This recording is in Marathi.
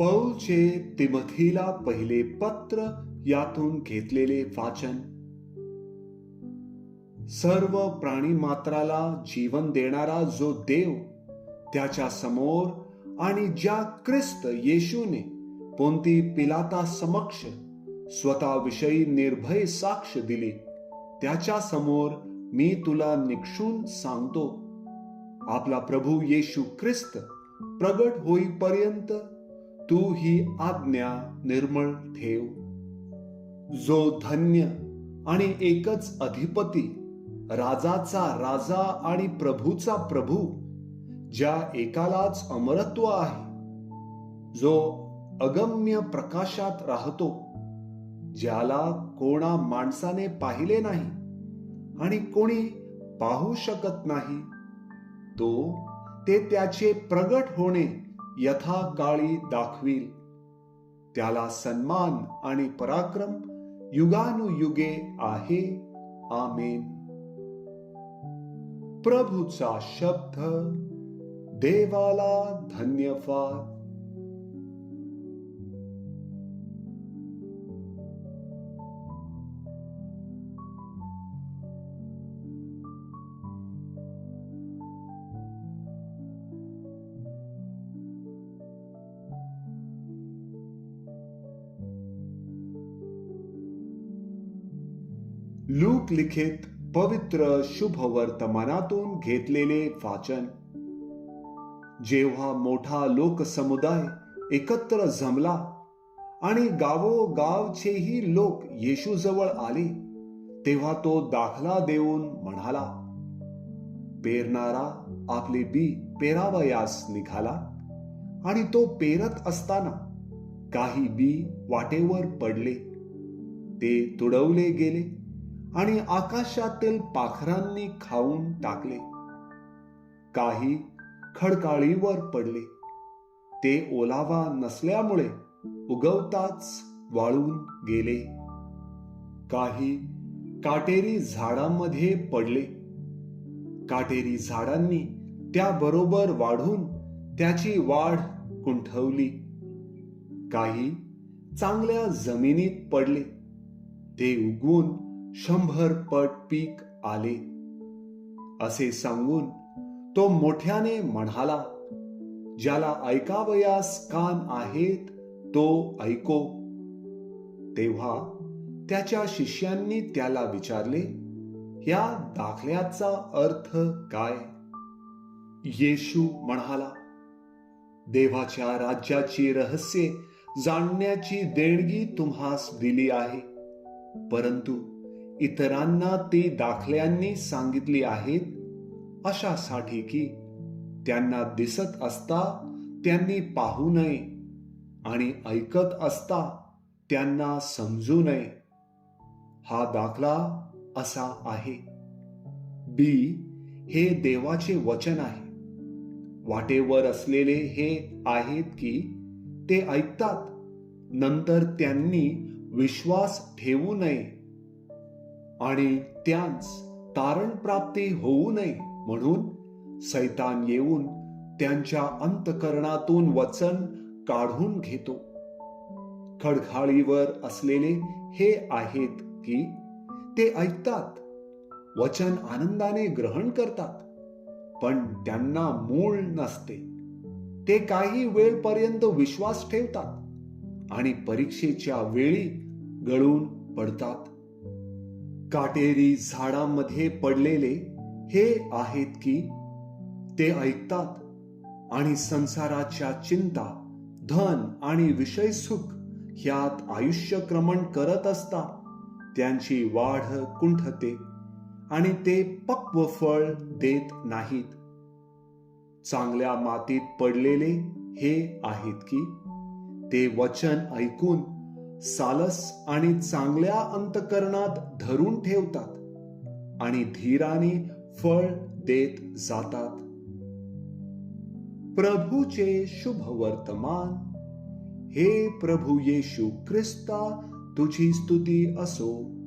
पौलचे तिमथीला पहिले पत्र यातून घेतलेले वाचन. सर्व प्राणी मात्राला जीवन देणारा जो देव त्याच्यासमोर आणि ज्या ख्रिस्त येशूने कोणती पिलाता समक्ष स्वतःविषयी निर्भय साक्ष दिली त्याच्यासमोर मी तुला निक्षून सांगतो. आपला प्रभू येशू ख्रिस्त प्रगट होईपर्यंत तू ही आज्ञा निर्मळ ठेव. जो धन्य आणि एकच अधिपती राजाचा राजा आणि प्रभूचा प्रभू ज्या एकालाच अमरत्व आहे जो अगम्य प्रकाशात राहतो ज्याला कोणा माणसाने पाहिले नाही आणि कोणी पाहू शकत नाही तो ते त्याचे प्रगट होणे यथाकाळी दाखवील. त्याला सन्मान आणि पराक्रम युगानुयुगे आहे. आमेन. प्रभूचा शब्द देवाला धन्यवाद. लूक लिखित पवित्र शुभ वर्तमानातून घेतलेले वाचन. जेव्हा मोठा लोकसमुदाय एकत्र जमला आणि गावोगावचेही लोक येशूजवळ आले तेव्हा तो दाखला देऊन म्हणाला पेरणारा आपले बी पेरावयास निघाला आणि तो पेरत असताना काही बी वाटेवर पडले. ते तुडवले गेले. आणि आकाशातील पाखरांनी खाऊन टाकले. काही खडकाळीवर पडले. ते ओलावा नसल्यामुळे उगवताच वाळून गेले. काही काटेरी झाडांमध्ये पडले. काटेरी झाडांनी त्याबरोबर वाढून त्याची वाढ कुंठवली काही चांगल्या जमिनीत पडले. ते उगवून शंभर पट पीक आले. असे सांगून तो मोठ्याने म्हणाला ज्याला ऐकावयास कान आहेत तो ऐको. तेव्हा त्याच्या शिष्यांनी त्याला विचारले या दाखल्याचा अर्थ काय? येशू म्हणाला देवाच्या राज्याची रहस्ये जाणण्याची देणगी तुम्हास दिली आहे. परंतु इतरांना ती दाखल्यांनी सांगितली आहेत अशासाठी की त्यांना दिसत असता त्यांनी पाहू नये आणि ऐकत असता त्यांना समजू नये. हा दाखला असा आहे. बी हे देवाचे वचन आहे. वाटेवर असलेले हे आहेत की ते ऐकतात. नंतर त्यांनी विश्वास ठेवू नये. आणि त्यांच तारण प्राप्ती होऊ नये म्हणून सैतान येऊन त्यांच्या अंतकरणातून वचन काढून घेतो. खडखाळीवर असलेले हे आहेत की ते ऐकतात वचन आनंदाने ग्रहण करतात पण त्यांना मूळ नसते. ते काही वेळपर्यंत विश्वास ठेवतात आणि परीक्षेच्या वेळी गळून पडतात. काटेरी झाडांमध्ये पडलेले हे आहेत की ते ऐकतात आणि संसाराच्या चिंता धन आणि विषय सुख ह्यात आयुष्यक्रमण करत असता त्यांची वाढ कुंठते आणि ते पक्व फळ देत नाहीत. चांगल्या मातीत पडलेले हे आहेत की ते वचन ऐकून सालस आणि चांगल्या अंतकरणात धरून ठेवतात आणि धीराने फळ देत जातात. प्रभूचे शुभ वर्तमान हे प्रभू येशू ख्रिस्ता तुझी स्तुती असो.